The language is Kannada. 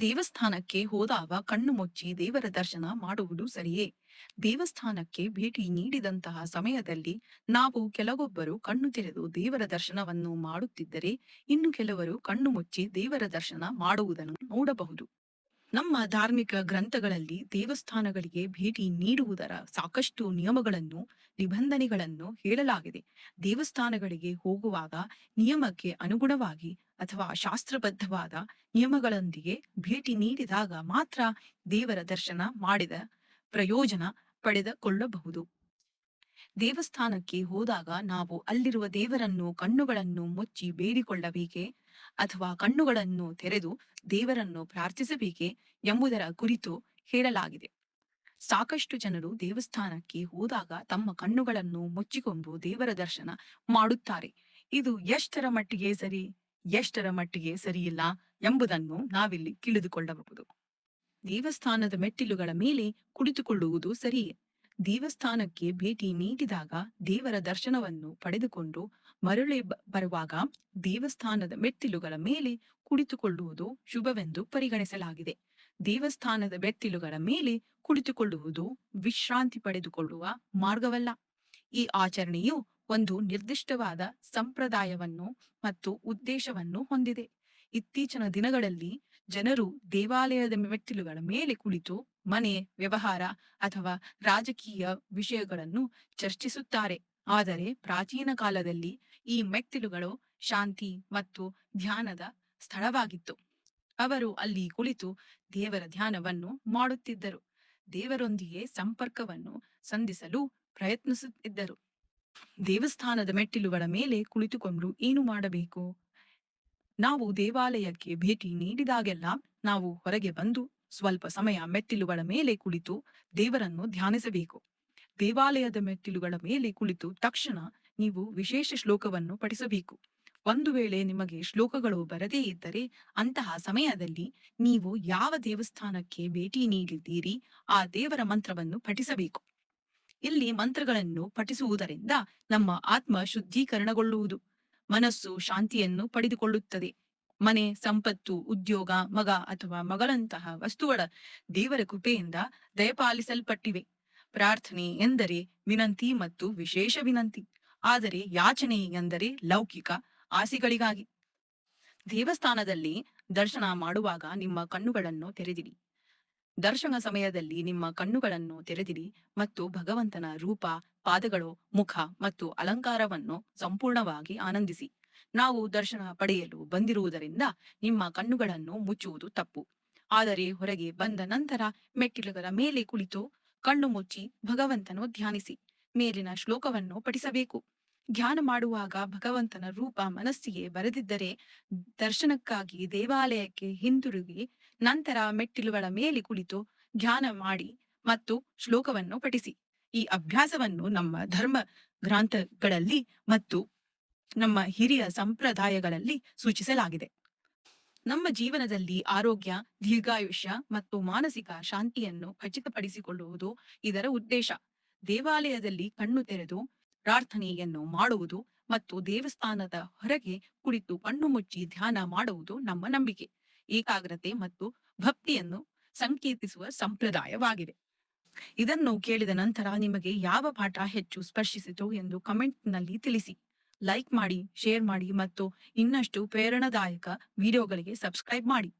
ದೇವಸ್ಥಾನಕ್ಕೆ ಹೋದಾಗ ಕಣ್ಣು ಮುಚ್ಚಿ ದೇವರ ದರ್ಶನ ಮಾಡುವುದು ಸರಿಯೇ? ದೇವಸ್ಥಾನಕ್ಕೆ ಭೇಟಿ ನೀಡಿದಂತಹ ಸಮಯದಲ್ಲಿ ನಾವು ಕೆಲವೊಬ್ಬರು ಕಣ್ಣು ತೆರೆದು ದೇವರ ದರ್ಶನವನ್ನು ಮಾಡುತ್ತಿದ್ದರೆ, ಇನ್ನು ಕೆಲವರು ಕಣ್ಣು ಮುಚ್ಚಿ ದೇವರ ದರ್ಶನ ಮಾಡುವುದನ್ನು ನೋಡಬಹುದು. ನಮ್ಮ ಧಾರ್ಮಿಕ ಗ್ರಂಥಗಳಲ್ಲಿ ದೇವಸ್ಥಾನಗಳಿಗೆ ಭೇಟಿ ನೀಡುವುದರ ಸಾಕಷ್ಟು ನಿಯಮಗಳನ್ನು, ನಿಬಂಧನೆಗಳನ್ನು ಹೇಳಲಾಗಿದೆ. ದೇವಸ್ಥಾನಗಳಿಗೆ ಹೋಗುವಾಗ ನಿಯಮಕ್ಕೆ ಅನುಗುಣವಾಗಿ ಅಥವಾ ಶಾಸ್ತ್ರಬದ್ಧವಾದ ನಿಯಮಗಳೊಂದಿಗೆ ಭೇಟಿ ನೀಡಿದಾಗ ಮಾತ್ರ ದೇವರ ದರ್ಶನ ಮಾಡಿದ ಪ್ರಯೋಜನ ಪಡೆದುಕೊಳ್ಳಬಹುದು. ದೇವಸ್ಥಾನಕ್ಕೆ ಹೋದಾಗ ನಾವು ಅಲ್ಲಿರುವ ದೇವರನ್ನು ಕಣ್ಣುಗಳನ್ನು ಮುಚ್ಚಿ ಬೇಡಿಕೊಳ್ಳಬೇಕೆ? ಅಥವಾ ಕಣ್ಣುಗಳನ್ನು ತೆರೆದು ದೇವರನ್ನು ಪ್ರಾರ್ಥಿಸಬೇಕೆ ಎಂಬುದರ ಕುರಿತು ಹೇಳಲಾಗಿದೆ. ಸಾಕಷ್ಟು ಜನರು ದೇವಸ್ಥಾನಕ್ಕೆ ಹೋದಾಗ ತಮ್ಮ ಕಣ್ಣುಗಳನ್ನು ಮುಚ್ಚಿಕೊಂಡು ದೇವರ ದರ್ಶನ ಮಾಡುತ್ತಾರೆ. ಇದು ಎಷ್ಟರ ಮಟ್ಟಿಗೆ ಸರಿ, ಎಷ್ಟರ ಮಟ್ಟಿಗೆ ಸರಿಯಿಲ್ಲ ಎಂಬುದನ್ನು ನಾವಿಲ್ಲಿ ತಿಳಿದುಕೊಳ್ಳಬಹುದು. ದೇವಸ್ಥಾನದ ಮೆಟ್ಟಿಲುಗಳ ಮೇಲೆ ಕುಳಿತುಕೊಳ್ಳುವುದು ಸರಿಯೇ? ದೇವಸ್ಥಾನಕ್ಕೆ ಭೇಟಿ ನೀಡಿದಾಗ ದೇವರ ದರ್ಶನವನ್ನು ಪಡೆದುಕೊಂಡು ಮರಳಿ ಬರುವಾಗ ದೇವಸ್ಥಾನದ ಮೆಟ್ಟಿಲುಗಳ ಮೇಲೆ ಕುಳಿತುಕೊಳ್ಳುವುದು ಶುಭವೆಂದು ಪರಿಗಣಿಸಲಾಗಿದೆ. ದೇವಸ್ಥಾನದ ಮೆಟ್ಟಿಲುಗಳ ಮೇಲೆ ಕುಳಿತುಕೊಳ್ಳುವುದು ವಿಶ್ರಾಂತಿ ಪಡೆದುಕೊಳ್ಳುವ ಮಾರ್ಗವಲ್ಲ. ಈ ಆಚರಣೆಯು ಒಂದು ನಿರ್ದಿಷ್ಟವಾದ ಸಂಪ್ರದಾಯವನ್ನು ಮತ್ತು ಉದ್ದೇಶವನ್ನು ಹೊಂದಿದೆ. ಇತ್ತೀಚಿನ ದಿನಗಳಲ್ಲಿ ಜನರು ದೇವಾಲಯದ ಮೆಟ್ಟಿಲುಗಳ ಮೇಲೆ ಕುಳಿತು ಮನೆ, ವ್ಯವಹಾರ ಅಥವಾ ರಾಜಕೀಯ ವಿಷಯಗಳನ್ನು ಚರ್ಚಿಸುತ್ತಾರೆ. ಆದರೆ ಪ್ರಾಚೀನ ಕಾಲದಲ್ಲಿ ಈ ಮೆಟ್ಟಿಲುಗಳು ಶಾಂತಿ ಮತ್ತು ಧ್ಯಾನದ ಸ್ಥಳವಾಗಿತ್ತು. ಅವರು ಅಲ್ಲಿ ಕುಳಿತು ದೇವರ ಧ್ಯಾನವನ್ನು ಮಾಡುತ್ತಿದ್ದರು. ದೇವರೊಂದಿಗೆ ಸಂಪರ್ಕವನ್ನು ಸಂಧಿಸಲು ಪ್ರಯತ್ನಿಸುತ್ತಿದ್ದರು. ದೇವಸ್ಥಾನದ ಮೆಟ್ಟಿಲುಗಳ ಮೇಲೆ ಕುಳಿತುಕೊಂಡು ಏನು ಮಾಡಬೇಕು? ನಾವು ದೇವಾಲಯಕ್ಕೆ ಭೇಟಿ ನೀಡಿದಾಗೆಲ್ಲ ನಾವು ಹೊರಗೆ ಬಂದು ಸ್ವಲ್ಪ ಸಮಯ ಮೆಟ್ಟಿಲುಗಳ ಮೇಲೆ ಕುಳಿತು ದೇವರನ್ನು ಧ್ಯಾನಿಸಬೇಕು. ದೇವಾಲಯದ ಮೆಟ್ಟಿಲುಗಳ ಮೇಲೆ ಕುಳಿತು ತಕ್ಷಣ ನೀವು ವಿಶೇಷ ಶ್ಲೋಕವನ್ನು ಪಠಿಸಬೇಕು. ಒಂದು ವೇಳೆ ನಿಮಗೆ ಶ್ಲೋಕಗಳು ಬರದೇ ಇದ್ದರೆ ಅಂತಹ ಸಮಯದಲ್ಲಿ ನೀವು ಯಾವ ದೇವಸ್ಥಾನಕ್ಕೆ ಭೇಟಿ ನೀಡಿದ್ದೀರಿ ಆ ದೇವರ ಮಂತ್ರವನ್ನು ಪಠಿಸಬೇಕು. ಇಲ್ಲಿ ಮಂತ್ರಗಳನ್ನು ಪಠಿಸುವುದರಿಂದ ನಮ್ಮ ಆತ್ಮ ಶುದ್ಧೀಕರಣಗೊಳ್ಳುವುದು. ಮನಸ್ಸು ಶಾಂತಿಯನ್ನು ಪಡೆದುಕೊಳ್ಳುತ್ತದೆ. ಮನೆ, ಸಂಪತ್ತು, ಉದ್ಯೋಗ, ಮಗ ಅಥವಾ ಮಗಳಂತಹ ವಸ್ತುಗಳ ದೇವರ ಕೃಪೆಯಿಂದ ದಯಪಾಲಿಸಲ್ಪಟ್ಟಿವೆ. ಪ್ರಾರ್ಥನೆ ಎಂದರೆ ವಿನಂತಿ ಮತ್ತು ವಿಶೇಷ ವಿನಂತಿ, ಆದರೆ ಯಾಚನೆ ಎಂದರೆ ಲೌಕಿಕ ಆಸೆಗಳಿಗಾಗಿ. ದೇವಸ್ಥಾನದಲ್ಲಿ ದರ್ಶನ ಮಾಡುವಾಗ ನಿಮ್ಮ ಕಣ್ಣುಗಳನ್ನು ತೆರೆದಿರಿ ದರ್ಶನ ಸಮಯದಲ್ಲಿ ನಿಮ್ಮ ಕಣ್ಣುಗಳನ್ನು ತೆರೆದಿರಿ ಮತ್ತು ಭಗವಂತನ ರೂಪ, ಪಾದಗಳು, ಮುಖ ಮತ್ತು ಅಲಂಕಾರವನ್ನು ಸಂಪೂರ್ಣವಾಗಿ ಆನಂದಿಸಿ. ನಾವು ದರ್ಶನ ಪಡೆಯಲು ಬಂದಿರುವುದರಿಂದ ನಿಮ್ಮ ಕಣ್ಣುಗಳನ್ನು ಮುಚ್ಚುವುದು ತಪ್ಪು. ಆದರೆ ಹೊರಗೆ ಬಂದ ನಂತರ ಮೆಟ್ಟಿಲುಗಳ ಮೇಲೆ ಕುಳಿತು ಕಣ್ಣು ಮುಚ್ಚಿ ಭಗವಂತನು ಧ್ಯಾನಿಸಿ. ಮೇಲಿನ ಶ್ಲೋಕವನ್ನು ಪಠಿಸಬೇಕು. ಧ್ಯಾನ ಮಾಡುವಾಗ ಭಗವಂತನ ರೂಪ ಮನಸ್ಸಿಗೆ ಬರೆದಿದ್ದರೆ ದರ್ಶನಕ್ಕಾಗಿ ದೇವಾಲಯಕ್ಕೆ ಹಿಂದಿರುಗಿ ನಂತರ ಮೆಟ್ಟಿಲುಗಳ ಮೇಲೆ ಕುಳಿತು ಧ್ಯಾನ ಮಾಡಿ ಮತ್ತು ಶ್ಲೋಕವನ್ನು ಪಠಿಸಿ. ಈ ಅಭ್ಯಾಸವನ್ನು ನಮ್ಮ ಧರ್ಮ ಗ್ರಂಥಗಳಲ್ಲಿ ಮತ್ತು ನಮ್ಮ ಹಿರಿಯ ಸಂಪ್ರದಾಯಗಳಲ್ಲಿ ಸೂಚಿಸಲಾಗಿದೆ. ನಮ್ಮ ಜೀವನದಲ್ಲಿ ಆರೋಗ್ಯ, ದೀರ್ಘಾಯುಷ್ಯ ಮತ್ತು ಮಾನಸಿಕ ಶಾಂತಿಯನ್ನು ಖಚಿತಪಡಿಸಿಕೊಳ್ಳುವುದು ಇದರ ಉದ್ದೇಶ. ದೇವಾಲಯದಲ್ಲಿ ಕಣ್ಣು ತೆರೆದು ಪ್ರಾರ್ಥನೆಯನ್ನು ಮಾಡುವುದು ಮತ್ತು ದೇವಸ್ಥಾನದ ಹೊರಗೆ ಕುಳಿತು ಕಣ್ಣು ಮುಚ್ಚಿ ಧ್ಯಾನ ಮಾಡುವುದು ನಮ್ಮ ನಂಬಿಕೆ. ಏಕಾಗ್ರತೆ ಮತ್ತು ಭಕ್ತಿಯನ್ನು ಸಂಕೇತಿಸುವ ಸಂಪ್ರದಾಯವಾಗಿದೆ. ಇದನ್ನು ಕೇಳಿದ ನಂತರ ನಿಮಗೆ ಯಾವ ಪಾಠ ಹೆಚ್ಚು ಸ್ಪರ್ಶಿಸಿತು ಎಂದು ಕಮೆಂಟ್ನಲ್ಲಿ ತಿಳಿಸಿ. ಲೈಕ್ ಮಾಡಿ ಶೇರ್ ಮಾಡಿ ಮತ್ತು ಇನ್ನಷ್ಟು ಪ್ರೇರಣಾದಾಯಕ ವಿಡಿಯೋಗಳಿಗೆ ಸಬ್ಸ್ಕ್ರೈಬ್ ಮಾಡಿ.